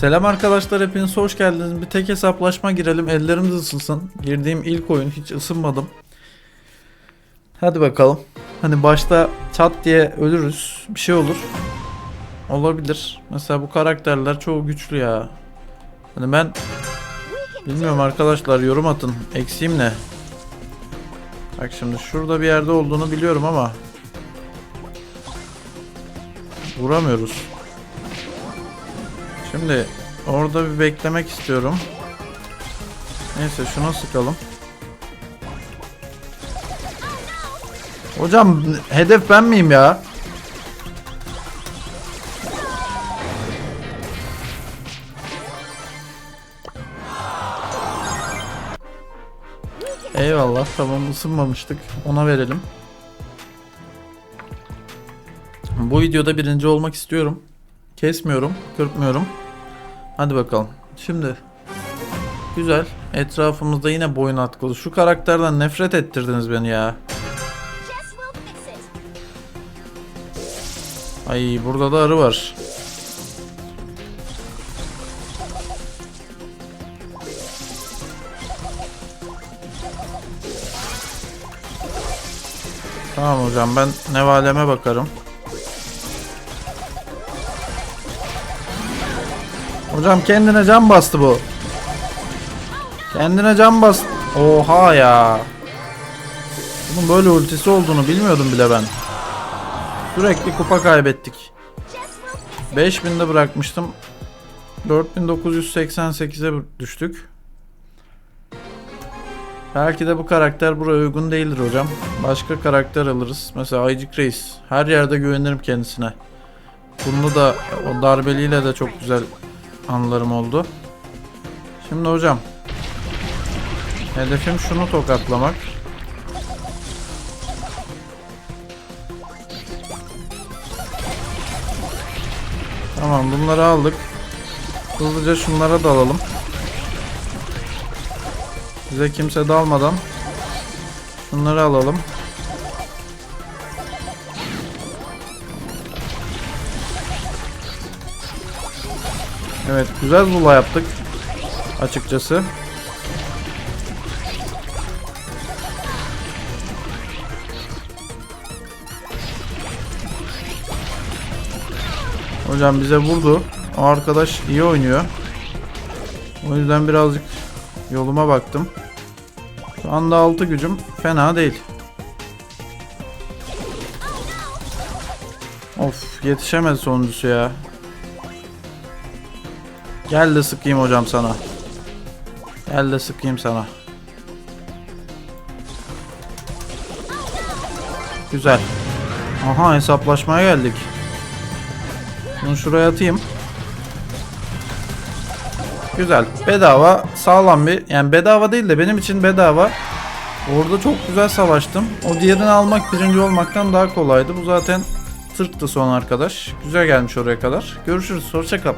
Selam arkadaşlar hepiniz hoş geldiniz. Bir tek hesaplaşma girelim ellerimiz ısınsın. Girdiğim ilk oyun hiç ısınmadım. Hadi bakalım. Hani başta çat diye ölürüz. Bir şey olur. Olabilir. Mesela bu karakterler çoğu güçlü ya. Hani ben bilmiyorum arkadaşlar yorum atın. Eksiğim ne? Bak şimdi şurada bir yerde olduğunu biliyorum ama vuramıyoruz. Şimdi orada bir beklemek istiyorum. Neyse şuna sıkalım. Hocam hedef ben miyim ya? Eyvallah tamam ısınmamıştık. Ona verelim. Bu videoda birinci olmak istiyorum. Kesmiyorum, kırpmıyorum. Hadi bakalım. Şimdi güzel. Etrafımızda yine boyun atkılı. Şu karakterden nefret ettirdiniz beni ya. Ay burada da arı var. Tamam hocam ben nevaleme bakarım. Hocam kendine can bastı bu. Kendine can bastı. Oha ya. Bunun böyle ultisi olduğunu bilmiyordum bile ben. Sürekli kupa kaybettik. Jess will 5000'de bırakmıştım. 4988'e düştük. Belki de bu karakter buraya uygun değildir hocam. Başka karakter alırız. Mesela Aycık Reis. Her yerde güvenirim kendisine. Bunda da o darbeliyle de çok güzel anılarım oldu. Şimdi hocam. Hedefim şunu tokatlamak. Tamam bunları aldık. Hızlıca şunlara da alalım. Bize kimse dalmadan şunları alalım. Evet güzel zula yaptık. Açıkçası. Hocam bize vurdu. O arkadaş iyi oynuyor. O yüzden birazcık yoluma baktım. Şu anda 6 gücüm fena değil. Of yetişemez sonuncusu ya. Gel de sıkayım hocam sana. Gel de sıkayım sana. Güzel. Aha hesaplaşmaya geldik. Bunu şuraya atayım. Güzel. Bedava sağlam bir yani bedava değil de benim için bedava. Orada çok güzel savaştım. O diğerini almak birinci olmaktan daha kolaydı. Bu zaten tırktı son arkadaş. Güzel gelmiş oraya kadar. Görüşürüz. Hoşça kal.